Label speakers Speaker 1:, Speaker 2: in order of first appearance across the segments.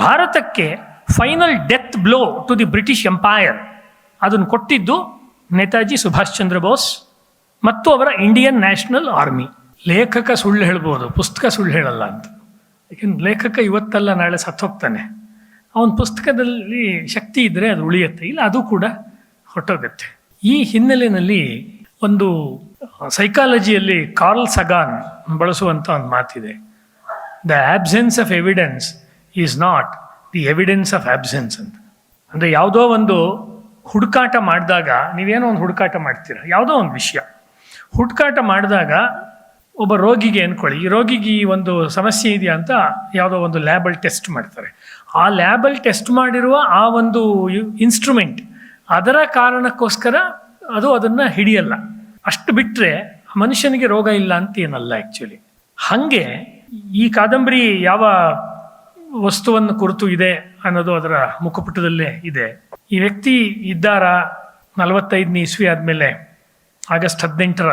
Speaker 1: ಭಾರತಕ್ಕೆ final death blow to the British Empire ಅದನ್ನು ಕೊಟ್ಟಿದ್ದು ನೇತಾಜಿ ಸುಭಾಷ್ ಚಂದ್ರ ಬೋಸ್ ಮತ್ತು ಅವರ ಇಂಡಿಯನ್ ನ್ಯಾಷನಲ್ ಆರ್ಮಿ ಲೇಖಕ ಸುಳ್ಳು ಹೇಳ್ಬೋದು, ಪುಸ್ತಕ ಸುಳ್ಳು ಹೇಳಲ್ಲ ಅಂತ. ಯಾಕೆಂದ್ರೆ ಲೇಖಕ ಇವತ್ತಲ್ಲ, ನಾಳೆ ಸತ್ತೋಗ್ತಾನೆ. ಅವನ ಪುಸ್ತಕದಲ್ಲಿ ಶಕ್ತಿ ಇದ್ದರೆ ಅದು ಉಳಿಯುತ್ತೆ, ಇಲ್ಲ ಅದು ಕೂಡ ಹೊಟ್ಟೋಗುತ್ತೆ ಈ ಹಿನ್ನೆಲೆಯಲ್ಲಿ ಒಂದು ಸೈಕಾಲಜಿಯಲ್ಲಿ ಕಾರ್ಲ್ ಸಗಾನ್ ಬಳಸುವಂಥ ಒಂದು ಮಾತಿದೆ. The absence of evidence is not the evidence of absence ಅಂತ. ಅಂದರೆ ಯಾವುದೋ ಒಂದು ಹುಡುಕಾಟ ಮಾಡಿದಾಗ ನೀವೇನೋ ಒಂದು ಹುಡುಕಾಟ ಮಾಡ್ತೀರ, ಯಾವುದೋ ಒಂದು ವಿಷಯ. ಹುಡುಕಾಟ ಮಾಡಿದಾಗ ಒಬ್ಬ ರೋಗಿಗೆ ಅಂದ್ಕೊಳ್ಳಿ ಈ ರೋಗಿಗೆ ಈ ಒಂದು ಸಮಸ್ಯೆ ಇದೆಯಾ ಅಂತ ಯಾವುದೋ ಒಂದು ಲ್ಯಾಬಲ್ ಟೆಸ್ಟ್ ಮಾಡ್ತಾರೆ. ಆ ಲ್ಯಾಬಲ್ ಟೆಸ್ಟ್ ಮಾಡಿರುವ ಆ ಒಂದು ಇನ್ಸ್ಟ್ರೂಮೆಂಟ್ ಅದರ ಕಾರಣಕ್ಕೋಸ್ಕರ ಅದು ಅದನ್ನು ಹಿಡಿಯಲ್ಲ. ಅಷ್ಟು ಬಿಟ್ಟರೆ ಮನುಷ್ಯನಿಗೆ ರೋಗ ಇಲ್ಲ ಅಂತ ಏನಲ್ಲ ಆ್ಯಕ್ಚುಲಿ ಹಾಗೆ ಈ ಕಾದಂಬರಿ ಯಾವ ವಸ್ತುವನ್ನು ಕುರಿತು ಇದೆ ಅನ್ನೋದು ಅದರ ಮುಖಪುಟದಲ್ಲೇ ಇದೆ. ಈ ವ್ಯಕ್ತಿ ಇದ್ದಾರ ನಲವತ್ತೈದನೇ ಇಸ್ವಿ ಆದಮೇಲೆ ಆಗಸ್ಟ್ ಹದಿನೆಂಟರ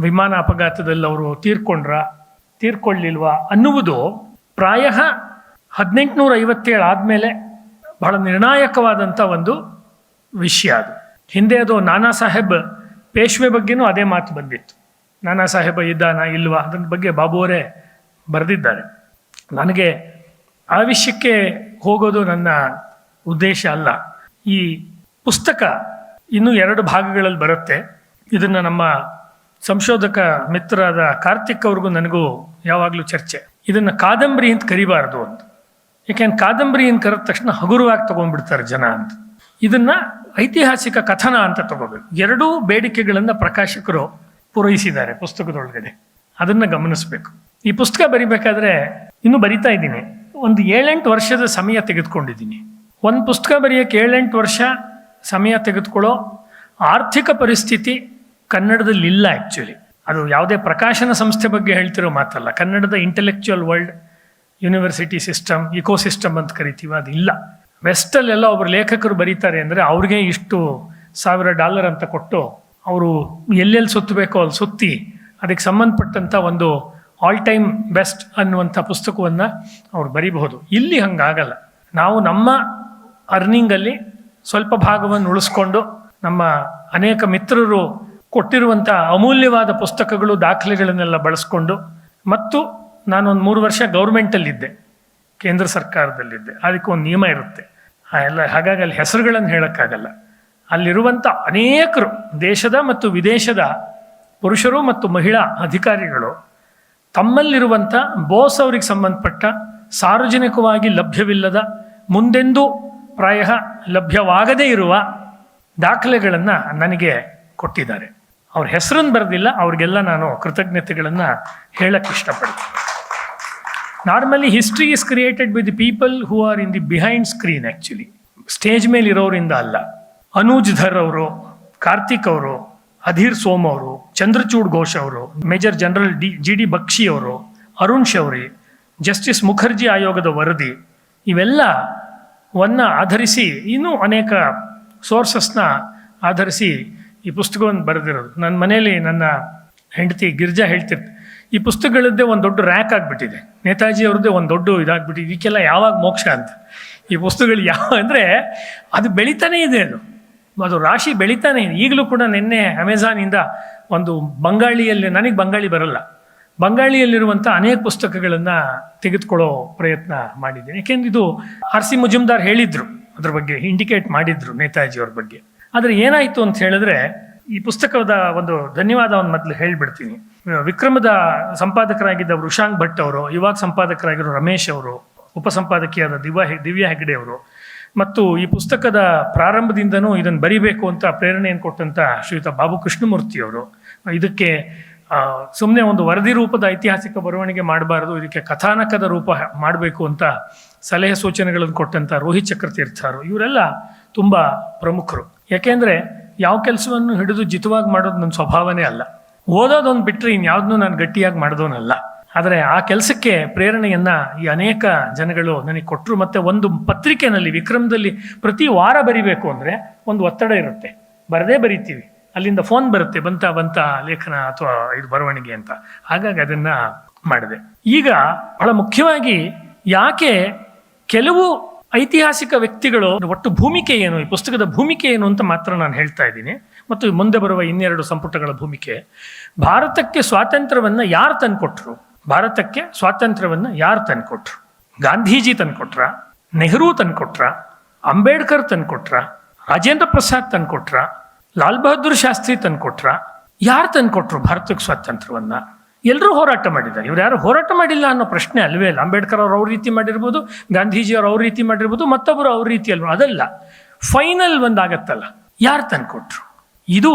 Speaker 1: ವಿಮಾನ ಅಪಘಾತದಲ್ಲಿ ಅವರು ತೀರ್ಕೊಂಡ್ರ, ತೀರ್ಕೊಳ್ಳಿಲ್ವಾ ಅನ್ನುವುದು ಪ್ರಾಯ ಹದಿನೆಂಟುನೂರ ಐವತ್ತೇಳು ಆದಮೇಲೆ ಬಹಳ ನಿರ್ಣಾಯಕವಾದಂಥ ಒಂದು ವಿಷಯ ಅದು. ಹಿಂದೆ ಅದು ನಾನಾ ಸಾಹೇಬ್ ಪೇಶ್ವೆ ಬಗ್ಗೆನೂ ಅದೇ ಮಾತು ಬಂದಿತ್ತು. ನಾನಾ ಸಾಹೇಬ ಇದ್ದಾನ ಇಲ್ವಾ ಅದ್ರ ಬಗ್ಗೆ ಬಾಬು ಅವರೇ ಬರೆದಿದ್ದಾರೆ. ನನಗೆ ಆ ವಿಷಯಕ್ಕೆ ಹೋಗೋದು ನನ್ನ ಉದ್ದೇಶ ಅಲ್ಲ. ಈ ಪುಸ್ತಕ ಇನ್ನೂ ಎರಡು ಭಾಗಗಳಲ್ಲಿ ಬರುತ್ತೆ. ಇದನ್ನು ನಮ್ಮ ಸಂಶೋಧಕ ಮಿತ್ರರಾದ ಕಾರ್ತಿಕ್ ಅವ್ರಿಗೂ ನನಗೂ ಯಾವಾಗಲೂ ಚರ್ಚೆ. ಇದನ್ನು ಕಾದಂಬರಿ ಅಂತ ಕರಿಬಾರ್ದು ಅಂತ. ಯಾಕೆಂದ್ರೆ ಕಾದಂಬರಿ ಅಂತ ಕರೆದ ತಕ್ಷಣ ಹಗುರವಾಗಿ ತಗೊಂಡ್ಬಿಡ್ತಾರೆ ಜನ ಅಂತ. ಇದನ್ನು ಐತಿಹಾಸಿಕ ಕಥನ ಅಂತ ತಗೋಬೇಕು. ಎರಡೂ ಬೇಡಿಕೆಗಳನ್ನು ಪ್ರಕಾಶಕರು ಪೂರೈಸಿದ್ದಾರೆ ಪುಸ್ತಕದೊಳಗಡೆ. ಅದನ್ನು ಗಮನಿಸಬೇಕು. ಈ ಪುಸ್ತಕ ಬರಿಬೇಕಾದ್ರೆ ಇನ್ನೂ ಬರಿತಾ ಇದ್ದೀನಿ. ಒಂದು ಏಳೆಂಟು ವರ್ಷದ ಸಮಯ ತೆಗೆದುಕೊಂಡಿದ್ದೀನಿ. ಒಂದು ಪುಸ್ತಕ ಬರೆಯೋಕ್ಕೆ ಏಳೆಂಟು ವರ್ಷ ಸಮಯ ತೆಗೆದುಕೊಳ್ಳೋ ಆರ್ಥಿಕ ಪರಿಸ್ಥಿತಿ ಕನ್ನಡದಲ್ಲಿ ಇಲ್ಲ ಆ್ಯಕ್ಚುಲಿ ಅದು ಯಾವುದೇ ಪ್ರಕಾಶನ ಸಂಸ್ಥೆ ಬಗ್ಗೆ ಹೇಳ್ತಿರೋ ಮಾತಲ್ಲ. ಕನ್ನಡದ intellectual world university system eco system ಅಂತ ಕರಿತೀವಿ ಅದು ಇಲ್ಲ ವೆಸ್ಟಲ್ಲೆಲ್ಲ ಒಬ್ಬರು ಲೇಖಕರು ಬರೀತಾರೆ ಅಂದರೆ ಅವ್ರಿಗೆ ಇಷ್ಟು ಸಾವಿರ ಡಾಲರ್ ಅಂತ ಕೊಟ್ಟು ಅವರು ಎಲ್ಲೆಲ್ಲಿ ಸುತ್ತಬೇಕೋ ಅಲ್ಲಿ ಸುತ್ತಿ ಅದಕ್ಕೆ ಸಂಬಂಧಪಟ್ಟಂಥ ಒಂದು ಆಲ್ ಟೈಮ್ ಬೆಸ್ಟ್ ಅನ್ನುವಂಥ ಪುಸ್ತಕವನ್ನು ಅವ್ರು ಬರೀಬಹುದು. ಇಲ್ಲಿ ಹಂಗಾಗಲ್ಲ. ನಾವು ನಮ್ಮ ಅರ್ನಿಂಗಲ್ಲಿ ಸ್ವಲ್ಪ ಭಾಗವನ್ನು ಉಳಿಸ್ಕೊಂಡು ನಮ್ಮ ಅನೇಕ ಮಿತ್ರರು ಕೊಟ್ಟಿರುವಂಥ ಅಮೂಲ್ಯವಾದ ಪುಸ್ತಕಗಳು, ದಾಖಲೆಗಳನ್ನೆಲ್ಲ ಬಳಸ್ಕೊಂಡು ಮತ್ತು ನಾನೊಂದು ಮೂರು ವರ್ಷ ಗೌರ್ಮೆಂಟಲ್ಲಿದ್ದೆ. ಕೇಂದ್ರ ಸರ್ಕಾರದಲ್ಲಿದ್ದೆ. ಅದಕ್ಕೆ ಒಂದು ನಿಯಮ ಇರುತ್ತೆ. ಎಲ್ಲ ಹಾಗಾಗಿ ಅಲ್ಲಿ ಹೆಸರುಗಳನ್ನು ಹೇಳೋಕ್ಕಾಗಲ್ಲ. ಅಲ್ಲಿರುವಂಥ ಅನೇಕರು ದೇಶದ ಮತ್ತು ವಿದೇಶದ ಪುರುಷರು ಮತ್ತು ಮಹಿಳಾ ಅಧಿಕಾರಿಗಳು ತಮ್ಮಲ್ಲಿರುವಂಥ ಬೋಸ್ ಅವರಿಗೆ ಸಂಬಂಧಪಟ್ಟ ಸಾರ್ವಜನಿಕವಾಗಿ ಲಭ್ಯವಿಲ್ಲದ ಮುಂದೆಂದೂ ಪ್ರಾಯ ಲಭ್ಯವಾಗದೇ ಇರುವ ದಾಖಲೆಗಳನ್ನು ನನಗೆ ಕೊಟ್ಟಿದ್ದಾರೆ. ಅವ್ರ ಹೆಸರನ್ನು ಬರೆದಿಲ್ಲ, ಅವ್ರಿಗೆಲ್ಲ ನಾನು ಕೃತಜ್ಞತೆಗಳನ್ನು ಹೇಳಕ್ಕೆ ಇಷ್ಟಪಡ್ತೀನಿ. Normally history is created by the people who are in the behind screen actually stage ಮೇಲೆ ಇರೋರಿಂದ ಅಲ್ಲ. ಅನೂಜ್ ಧರ್ ಅವರು, ಕಾರ್ತಿಕ್ ಅವರು ಅಧೀರ್ ಸೋಮ್ ಅವರು, ಚಂದ್ರಚೂಡ್ ಘೋಷ್ ಅವರು, major general D G D Bakshi ಅವರು, ಅರುಣ್ ಶೌರಿ, ಜಸ್ಟಿಸ್ ಮುಖರ್ಜಿ ಆಯೋಗದ ವರದಿ, ಇವೆಲ್ಲ ವನ್ನ ಆಧರಿಸಿ ಇನ್ನೂ ಅನೇಕ ಸೋರ್ಸಸ್ನ ಆಧರಿಸಿ ಈ ಪುಸ್ತಕವನ್ನು ಬರೆದಿರೋದು. ನನ್ನ ಮನೆಯಲ್ಲಿ ನನ್ನ ಹೆಂಡತಿ ಗಿರ್ಜಾ ಹೇಳ್ತಿರ್ತ ಈ ಪುಸ್ತಕಗಳದ್ದೇ ಒಂದು ದೊಡ್ಡ ರ್ಯಾಕ್ ಆಗಿಬಿಟ್ಟಿದೆ. ನೇತಾಜಿ ಅವ್ರದ್ದೇ ಒಂದು ದೊಡ್ಡ ಇದಾಗ್ಬಿಟ್ಟಿದೆ. ಇದಕ್ಕೆಲ್ಲ ಯಾವಾಗ ಮೋಕ್ಷ ಅಂತ. ಈ ಪುಸ್ತಕಗಳು ಯಾವ, ಅಂದರೆ ಅದು ಬೆಳೀತಾನೇ ಇದೆ ಅದು. ಅದು ರಾಶಿ ಬೆಳೀತಾನೆ ಈಗಲೂ ಕೂಡ ನಿನ್ನೆ ಅಮೆಝಾನಿಂದ ಒಂದು ಬಂಗಾಳಿಯಲ್ಲಿ, ನನಗೆ ಬಂಗಾಳಿ ಬರಲ್ಲ. ಬಂಗಾಳಿಯಲ್ಲಿರುವಂಥ ಅನೇಕ ಪುಸ್ತಕಗಳನ್ನು ತೆಗೆದುಕೊಳ್ಳೋ ಪ್ರಯತ್ನ ಮಾಡಿದ್ದೀನಿ. ಯಾಕೆಂದ್ರೆ ಇದು ಆರ್ ಸಿ ಮುಜುಮ್ದಾರ್ ಹೇಳಿದ್ರು, ಅದ್ರ ಬಗ್ಗೆ ಇಂಡಿಕೇಟ್ ಮಾಡಿದ್ರು ನೇತಾಜಿ ಅವ್ರ ಬಗ್ಗೆ. ಆದರೆ ಏನಾಯಿತು ಅಂತ ಹೇಳಿದ್ರೆ, ಈ ಪುಸ್ತಕದ ಒಂದು ಧನ್ಯವಾದವನ್ನು ಮೊದಲು ಹೇಳಿಬಿಡ್ತೀನಿ. ವಿಕ್ರಮದ ಸಂಪಾದಕರಾಗಿದ್ದ ವೃಷಾಂಗ್ ಭಟ್ ಅವರು, ಇವಾಗ ಸಂಪಾದಕರಾಗಿರೋ ರಮೇಶ್ ಅವರು, ಉಪಸಂಪಾದಕಿಯಾದ ದಿವ್ಯ ದಿವ್ಯಾ ಹೆಗ್ಡೆ ಅವರು ಮತ್ತು ಈ ಪುಸ್ತಕದ ಪ್ರಾರಂಭದಿಂದನೂ ಇದನ್ನು ಬರಿಬೇಕು ಅಂತ ಪ್ರೇರಣೆಯನ್ನು ಕೊಟ್ಟಂಥ ಶ್ರೀಯುತ ಬಾಬು ಕೃಷ್ಣಮೂರ್ತಿಯವರು ಇದಕ್ಕೆ ಸುಮ್ಮನೆ ಒಂದು ವರದಿ ರೂಪದ ಐತಿಹಾಸಿಕ ಬರವಣಿಗೆ ಮಾಡಬಾರ್ದು, ಇದಕ್ಕೆ ಕಥಾನಕದ ರೂಪ ಮಾಡಬೇಕು ಅಂತ ಸಲಹೆ ಸೂಚನೆಗಳನ್ನು ಕೊಟ್ಟಂಥ ರೋಹಿತ್ ಚಕ್ರತೀರ್ಥರು. ಇವರೆಲ್ಲ ತುಂಬ ಪ್ರಮುಖರು. ಯಾಕೆಂದರೆ ಯಾವ ಕೆಲಸವನ್ನು ಹಿಡಿದು ಜಿತವಾಗಿ ಮಾಡೋದು ನನ್ನ ಸ್ವಭಾವನೇ ಅಲ್ಲ. ಓದೋದೊಂದು ಬಿಟ್ಟರೆ ಇನ್ಯಾವುದನ್ನು ನಾನು ಗಟ್ಟಿಯಾಗಿ ಮಾಡಿದವನಲ್ಲ. ಆದರೆ ಆ ಕೆಲಸಕ್ಕೆ ಪ್ರೇರಣೆಯನ್ನು ಈ ಅನೇಕ ಜನಗಳು ನನಗೆ ಕೊಟ್ಟರು ಮತ್ತು ಒಂದು ಪತ್ರಿಕೆನಲ್ಲಿ, ವಿಕ್ರಮದಲ್ಲಿ ಪ್ರತಿ ವಾರ ಬರಿಬೇಕು ಅಂದರೆ ಒಂದು ಒತ್ತಡ ಇರುತ್ತೆ. ಬರದೇ ಬರಿತೀವಿ. ಅಲ್ಲಿಂದ ಫೋನ್ ಬರುತ್ತೆ, ಬಂತ ಬಂತ ಲೇಖನ ಅಥವಾ ಇದು ಬರವಣಿಗೆ ಅಂತ. ಹಾಗಾಗಿ ಅದನ್ನು ಮಾಡಿದೆ. ಈಗ ಬಹಳ ಮುಖ್ಯವಾಗಿ ಯಾಕೆ ಕೆಲವು ಐತಿಹಾಸಿಕ ವ್ಯಕ್ತಿಗಳು ಒಟ್ಟು ಭೂಮಿಕೆ ಏನು, ಈ ಪುಸ್ತಕದ ಭೂಮಿಕೆ ಏನು ಅಂತ ಮಾತ್ರ ನಾನು ಹೇಳ್ತಾ ಇದ್ದೀನಿ. ಮತ್ತು ಮುಂದೆ ಬರುವ ಇನ್ನೆರಡು ಸಂಪುಟಗಳ ಭೂಮಿಕೆ. ಭಾರತಕ್ಕೆ ಸ್ವಾತಂತ್ರ್ಯವನ್ನು ಯಾರು ತಂದುಕೊಟ್ರು? ಭಾರತಕ್ಕೆ ಸ್ವಾತಂತ್ರ್ಯವನ್ನು ಯಾರು ತಂದುಕೊಟ್ರು? ಗಾಂಧೀಜಿ ತಂದುಕೊಟ್ರ? ನೆಹರು ತಂದುಕೊಟ್ರ? ಅಂಬೇಡ್ಕರ್ ತಂದುಕೊಟ್ರ? ರಾಜೇಂದ್ರ ಪ್ರಸಾದ್ ತಂದುಕೊಟ್ರ? ಲಾಲ್ ಬಹದ್ದೂರ್ ಶಾಸ್ತ್ರಿ ತಂದುಕೊಟ್ರ? ಯಾರು ತಂದುಕೊಟ್ರು ಭಾರತಕ್ಕೆ ಸ್ವಾತಂತ್ರ್ಯವನ್ನು? ಎಲ್ಲರೂ ಹೋರಾಟ ಮಾಡಿದ್ದಾರೆ. ಇವ್ರು ಯಾರು ಹೋರಾಟ ಮಾಡಿಲ್ಲ ಅನ್ನೋ ಪ್ರಶ್ನೆ ಅಲ್ವೇ ಇಲ್ಲ. ಅಂಬೇಡ್ಕರ್ ಅವ್ರು ಅವ್ರ ರೀತಿ ಮಾಡಿರ್ಬೋದು, ಗಾಂಧೀಜಿ ಅವ್ರು ಅವ್ರ ರೀತಿ ಮಾಡಿರ್ಬೋದು ಮತ್ತೊಬ್ಬರು ಅವ್ರ ರೀತಿ ಅಲ್ವ? ಅದಲ್ಲ. ಫೈನಲ್ ಒಂದಾಗತ್ತಲ್ಲ. ಯಾರು ತಂದುಕೊಟ್ರು? ಇದು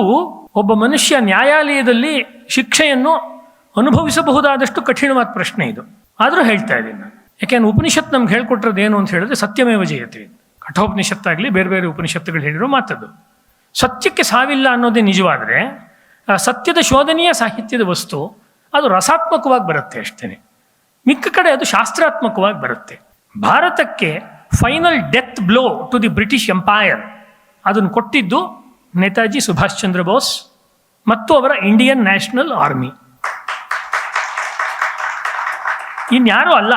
Speaker 1: ಒಬ್ಬ ಮನುಷ್ಯ ನ್ಯಾಯಾಲಯದಲ್ಲಿ ಶಿಕ್ಷೆಯನ್ನು ಅನುಭವಿಸಬಹುದಾದಷ್ಟು ಕಠಿಣವಾದ ಪ್ರಶ್ನೆ ಇದು. ಆದರೂ ಹೇಳ್ತಾ ಇದ್ದೀನಿ ನಾನು. ಯಾಕೆಂದ್ರೆ ಉಪನಿಷತ್ ನಮ್ಗೆ ಹೇಳ್ಕೊಟ್ರದ್ದು ಏನು ಅಂತ ಹೇಳಿದ್ರೆ ಸತ್ಯಮೇವ ಜಯತೆ ಕಠೋಪನಿಷತ್ತಾಗಲಿ ಬೇರೆ ಬೇರೆ ಉಪನಿಷತ್ತುಗಳು ಹೇಳಿರೋ ಮಾತದ್ದು ಸತ್ಯಕ್ಕೆ ಸಾವಿಲ್ಲ ಅನ್ನೋದೇ ನಿಜವಾದರೆ ಸತ್ಯದ ಶೋಧನೀಯ ಸಾಹಿತ್ಯದ ವಸ್ತು ಅದು ರಸಾತ್ಮಕವಾಗಿ ಬರುತ್ತೆ ಅಷ್ಟೇ ಮಿಕ್ಕ ಕಡೆ ಅದು ಶಾಸ್ತ್ರಾತ್ಮಕವಾಗಿ ಬರುತ್ತೆ. ಭಾರತಕ್ಕೆ final death blow to the British Empire ಅದನ್ನು ಕೊಟ್ಟಿದ್ದು ನೇತಾಜಿ ಸುಭಾಷ್ ಚಂದ್ರ ಬೋಸ್ ಮತ್ತು ಅವರ ಇಂಡಿಯನ್ ನ್ಯಾಷನಲ್ ಆರ್ಮಿ. ಇನ್ಯಾರೂ ಅಲ್ಲ.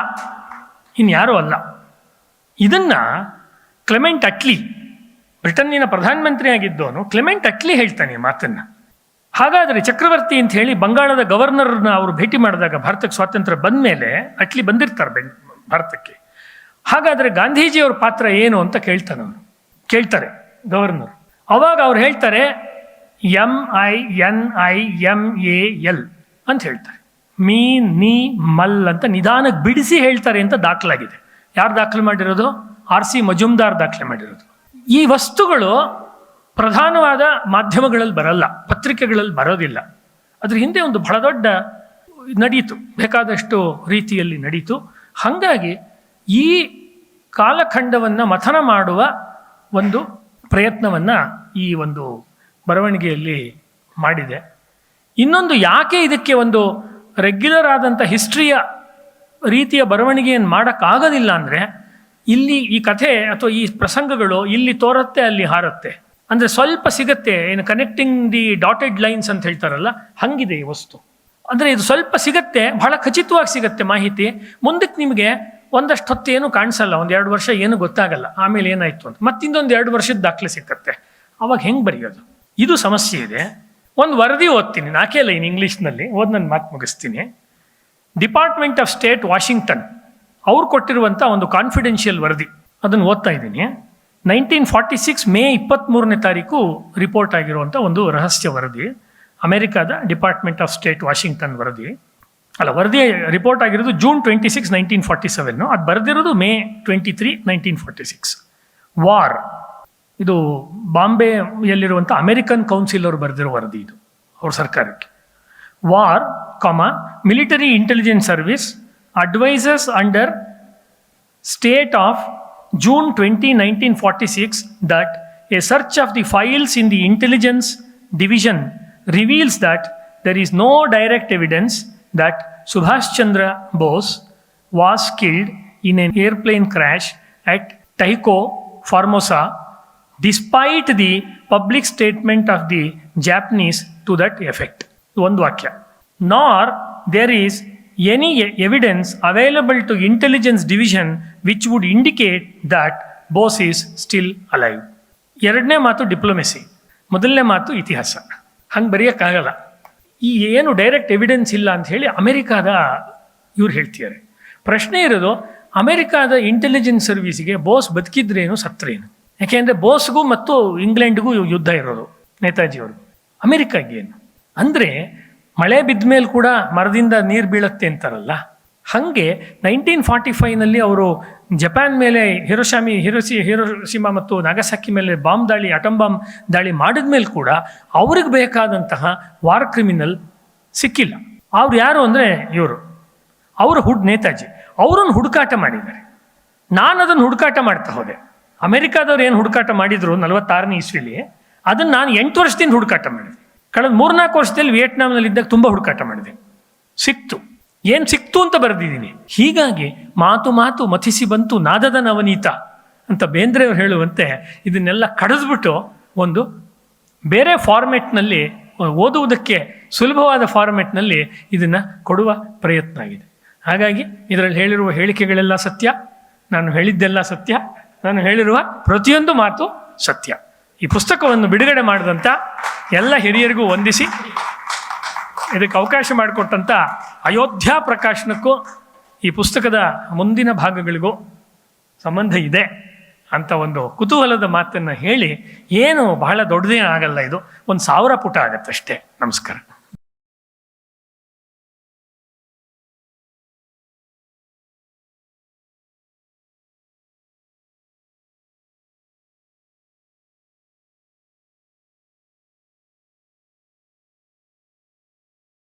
Speaker 1: ಇನ್ಯಾರೂ ಅಲ್ಲ. ಇದನ್ನ ಕ್ಲೆಮೆಂಟ್ ಅಟ್ಲಿ, ಬ್ರಿಟನ್ನಿನ ಪ್ರಧಾನಮಂತ್ರಿ ಆಗಿದ್ದವನು ಕ್ಲೆಮೆಂಟ್ ಅಟ್ಲಿ ಹೇಳ್ತಾನೆ ಮಾತನ್ನ. ಹಾಗಾದರೆ ಚಕ್ರವರ್ತಿ ಅಂತ ಹೇಳಿ ಬಂಗಾಳದ ಗವರ್ನರ್ನ ಅವರು ಭೇಟಿ ಮಾಡಿದಾಗ ಭಾರತಕ್ಕೆ ಸ್ವಾತಂತ್ರ್ಯ ಬಂದ ಮೇಲೆ ಅಟ್ಲಿ ಬಂದಿರ್ತಾರೆ ಬೆಂಗ್, ಭಾರತಕ್ಕೆ. ಹಾಗಾದರೆ ಗಾಂಧೀಜಿಯವ್ರ ಪಾತ್ರ ಏನು ಅಂತ ಕೇಳ್ತಾನೆ ಅವನು. ಕೇಳ್ತಾರೆ ಗವರ್ನರ್. ಅವಾಗ ಅವ್ರು ಹೇಳ್ತಾರೆ, M I N I M A L ಅಂತ ಹೇಳ್ತಾರೆ. ಮೀ ನೀ, ಮಲ್ ಅಂತ ನಿಧಾನಕ್ಕೆ ಬಿಡಿಸಿ ಹೇಳ್ತಾರೆ ಅಂತ ದಾಖಲಾಗಿದೆ. ಯಾರು ದಾಖಲೆ ಮಾಡಿರೋದು? ಆರ್ ಸಿ ಮಜುಮ್ದಾರ್ ದಾಖಲೆ ಮಾಡಿರೋದು. ಈ ವಸ್ತುಗಳು ಪ್ರಧಾನವಾದ ಮಾಧ್ಯಮಗಳಲ್ಲಿ ಬರಲ್ಲ, ಪತ್ರಿಕೆಗಳಲ್ಲಿ ಬರೋದಿಲ್ಲ. ಅದ್ರ ಹಿಂದೆ ಒಂದು ಬಹಳ ದೊಡ್ಡ ನಡೀತು, ಬೇಕಾದಷ್ಟು ರೀತಿಯಲ್ಲಿ ನಡೀತು. ಹಾಗಾಗಿ ಈ ಕಾಲಖಂಡವನ್ನು ಮಥನ ಮಾಡುವ ಒಂದು ಪ್ರಯತ್ನವನ್ನು ಈ ಒಂದು ಬರವಣಿಗೆಯಲ್ಲಿ ಮಾಡಿದೆ. ಇನ್ನೊಂದು ಯಾಕೆ ಇದಕ್ಕೆ ಒಂದು ರೆಗ್ಯುಲರ್ ಆದಂಥ ಹಿಸ್ಟ್ರಿಯ ರೀತಿಯ ಬರವಣಿಗೆಯನ್ನು ಮಾಡೋಕ್ಕಾಗೋದಿಲ್ಲ ಅಂದರೆ ಇಲ್ಲಿ ಈ ಕಥೆ ಅಥವಾ ಈ ಪ್ರಸಂಗಗಳು ಇಲ್ಲಿ ತೋರುತ್ತೆ, ಅಲ್ಲಿ ಹಾರುತ್ತೆ. ಅಂದರೆ ಸ್ವಲ್ಪ ಸಿಗತ್ತೆ, ಏನು ಕನೆಕ್ಟಿಂಗ್ ದಿ ಡಾಟೆಡ್ ಲೈನ್ಸ್ ಅಂತ ಹೇಳ್ತಾರಲ್ಲ, ಹಂಗಿದೆ ಈ ವಸ್ತು. ಅಂದರೆ ಇದು ಸ್ವಲ್ಪ ಸಿಗತ್ತೆ, ಬಹಳ ಖಚಿತವಾಗಿ ಸಿಗತ್ತೆ ಮಾಹಿತಿ. ಮುಂದಕ್ಕೆ ನಿಮಗೆ ಒಂದಷ್ಟು ಹೊತ್ತು ಏನು ಕಾಣಿಸಲ್ಲ, ಒಂದು ಎರಡು ವರ್ಷ ಏನು ಗೊತ್ತಾಗಲ್ಲ. ಆಮೇಲೆ ಏನಾಯಿತು ಅಂತ. ಮತ್ತಿಂದೊಂದು ಎರಡು ವರ್ಷದ ದಾಖಲೆ ಸಿಕ್ಕತ್ತೆ. ಅವಾಗ ಹೆಂಗೆ ಬರೆಯೋದು? ಇದು ಸಮಸ್ಯೆ ಇದೆ. ಒಂದು ವರದಿ ಓದ್ತೀನಿ. ನಾಕೇ ಲೈನ್ ಇಂಗ್ಲೀಷ್ನಲ್ಲಿ ಓದ್ ನನ್ನ ಮಾತು ಮುಗಿಸ್ತೀನಿ. ಡಿಪಾರ್ಟ್ಮೆಂಟ್ ಆಫ್ ಸ್ಟೇಟ್ ವಾಷಿಂಗ್ಟನ್ ಅವ್ರು ಕೊಟ್ಟಿರುವಂಥ ಒಂದು ಕಾನ್ಫಿಡೆನ್ಷಿಯಲ್ ವರದಿ. ಅದನ್ನು ಓದ್ತಾ ಇದ್ದೀನಿ. ನೈನ್ಟೀನ್ ಫಾರ್ಟಿ ಸಿಕ್ಸ್ ಮೇ ಇಪ್ಪತ್ತ್ಮೂರನೇ ತಾರೀಕು ರಿಪೋರ್ಟ್ ಆಗಿರುವಂಥ ಒಂದು ರಹಸ್ಯ ವರದಿ. ಅಮೆರಿಕಾದ ಡಿಪಾರ್ಟ್ಮೆಂಟ್ ಆಫ್ ಸ್ಟೇಟ್ ವಾಷಿಂಗ್ಟನ್ ವರದಿ. ಅಲ್ಲ, ವರದಿ ರಿಪೋರ್ಟ್ ಆಗಿರೋದು June twenty six nineteen forty seven ಅದು ಬರೆದಿರೋದು May twenty three nineteen forty six war ಇದು ಬಾಂಬೆಯಲ್ಲಿರುವಂಥ ಅಮೆರಿಕನ್ ಕೌನ್ಸಿಲ್ ಅವರು ಬರೆದಿರೋ ವರದಿ ಇದು ಅವ್ರ ಸರ್ಕಾರಕ್ಕೆ ವಾರ್ ಕಾಮ military intelligence service advises under state of June 20, 1946 that a search of the files in the intelligence division reveals that there is no direct evidence that Subhash Chandra Bose was killed in an airplane crash at Taiko, Formosa, despite the public statement of the Japanese to that effect ಒಂದು ವಾಕ್ಯ. Nor there is any evidence available to intelligence division which would indicate that Bose is still alive ಎರಡನೇ ಮಾತು diplomacy ಮೊದಲನೇ ಮಾತು ಇತಿಹಾಸ. ಹಂಗೆ ಬರೆಯೋಕ್ಕಾಗಲ್ಲ ಈ ಏನು ಡೈರೆಕ್ಟ್ ಎವಿಡೆನ್ಸ್ ಇಲ್ಲ ಅಂತ ಹೇಳಿ ಅಮೆರಿಕಾದ ಇವ್ರು ಹೇಳ್ತಿದ್ದಾರೆ. ಪ್ರಶ್ನೆ ಇರೋದು, ಅಮೆರಿಕಾದ ಇಂಟೆಲಿಜೆನ್ಸ್ ಸರ್ವಿಸ್ಗೆ ಬೋಸ್ ಬದುಕಿದ್ರೇನು ಸತ್ರೇನು ಯಾಕೆಂದರೆ ಬೋಸ್ಗೂ ಮತ್ತು ಇಂಗ್ಲೆಂಡ್ಗೂ ಯುದ್ಧ ಇರೋದು, ನೇತಾಜಿಯವರು. ಅಮೇರಿಕಾಗೇನು ಅಂದರೆ ಮಳೆ ಬಿದ್ದ ಮೇಲೆ ಕೂಡ ಮರದಿಂದ ನೀರು ಬೀಳುತ್ತೆ ಅಂತಾರಲ್ಲ. ಹಾಗೆ ನೈನ್ಟೀನ್ ಫಾರ್ಟಿ ಫೈವ್ನಲ್ಲಿ ಅವರು ಜಪಾನ್ ಮೇಲೆ ಹಿರೋಶಾಮಿ ಹಿರೋಸಿ ಹಿರೋಶಿಮಾ ಮತ್ತು ನಾಗಸಾಕಿ ಮೇಲೆ ಬಾಂಬ್ ದಾಳಿ ಅಟಮ್ ಬಾಂಬ್ ದಾಳಿ ಮಾಡಿದ ಮೇಲೆ ಕೂಡ ಅವ್ರಿಗೆ ಬೇಕಾದಂತಹ ವಾರ್ ಕ್ರಿಮಿನಲ್ ಸಿಕ್ಕಿಲ್ಲ. ಅವ್ರು ಯಾರು ಅಂದರೆ ಇವರು. ಅವರು ಹುಡ್ ನೇತಾಜಿ. ಅವರನ್ನು ಹುಡುಕಾಟ ಮಾಡಿದ್ದಾರೆ. ನಾನು ಅದನ್ನು ಹುಡುಕಾಟ ಮಾಡ್ತಾ ಹೋದೆ. ಅಮೆರಿಕಾದವ್ರು ಏನು ಹುಡುಕಾಟ ಮಾಡಿದ್ರು ನಲವತ್ತಾರನೇ ಇಸ್ವಿಲಿ, ಅದನ್ನು ನಾನು ಎಂಟು ವರ್ಷದಿಂದ ಹುಡುಕಾಟ ಮಾಡಿದೆ. ಕಳೆದ ಮೂರ್ನಾಲ್ಕು ವರ್ಷದಲ್ಲಿ ವಿಯೆಟ್ನಾಂನಲ್ಲಿ ಇದ್ದಾಗ ತುಂಬ ಹುಡುಕಾಟ ಮಾಡಿದೆ. ಸಿಕ್ತು. ಏನು ಸಿಕ್ತು ಅಂತ ಬರೆದಿದ್ದೀನಿ. ಹೀಗಾಗಿ ಮಾತು ಮಾತು ಮಥಿಸಿ ಬಂತು ನಾದದ ನವನೀತ ಅಂತ ಬೇಂದ್ರೆಯವರು ಹೇಳುವಂತೆ ಇದನ್ನೆಲ್ಲ ಕಡಿದ್ಬಿಟ್ಟು ಒಂದು ಬೇರೆ ಫಾರ್ಮೆಟ್ನಲ್ಲಿ ಓದುವುದಕ್ಕೆ ಸುಲಭವಾದ ಫಾರ್ಮೆಟ್ನಲ್ಲಿ ಇದನ್ನು ಕೊಡುವ ಪ್ರಯತ್ನ ಆಗಿದೆ. ಹಾಗಾಗಿ ಇದರಲ್ಲಿ ಹೇಳಿರುವ ಹೇಳಿಕೆಗಳೆಲ್ಲ ಸತ್ಯ, ನಾನು ಹೇಳಿದ್ದೆಲ್ಲ ಸತ್ಯ. ನಾನು ಹೇಳಿರುವ ಪ್ರತಿಯೊಂದು ಮಾತು ಸತ್ಯ. ಈ ಪುಸ್ತಕವನ್ನು ಬಿಡುಗಡೆ ಮಾಡಿದಂಥ ಎಲ್ಲ ಹಿರಿಯರಿಗೂ ವಂದಿಸಿ, ಇದಕ್ಕೆ ಅವಕಾಶ ಮಾಡಿಕೊಟ್ಟಂಥ ಅಯೋಧ್ಯ ಪ್ರಕಾಶನಕ್ಕೂ ಈ ಪುಸ್ತಕದ ಮುಂದಿನ ಭಾಗಗಳಿಗೂ ಸಂಬಂಧ ಇದೆ ಅಂತ ಒಂದು ಕುತೂಹಲದ ಮಾತನ್ನು ಹೇಳಿ, ಏನು ಬಹಳ ದೊಡ್ಡದೇ ಆಗಲ್ಲ ಇದು. ಒಂದು ಸಾವಿರ ಪುಟ ಆಗತ್ತಷ್ಟೇ ನಮಸ್ಕಾರ.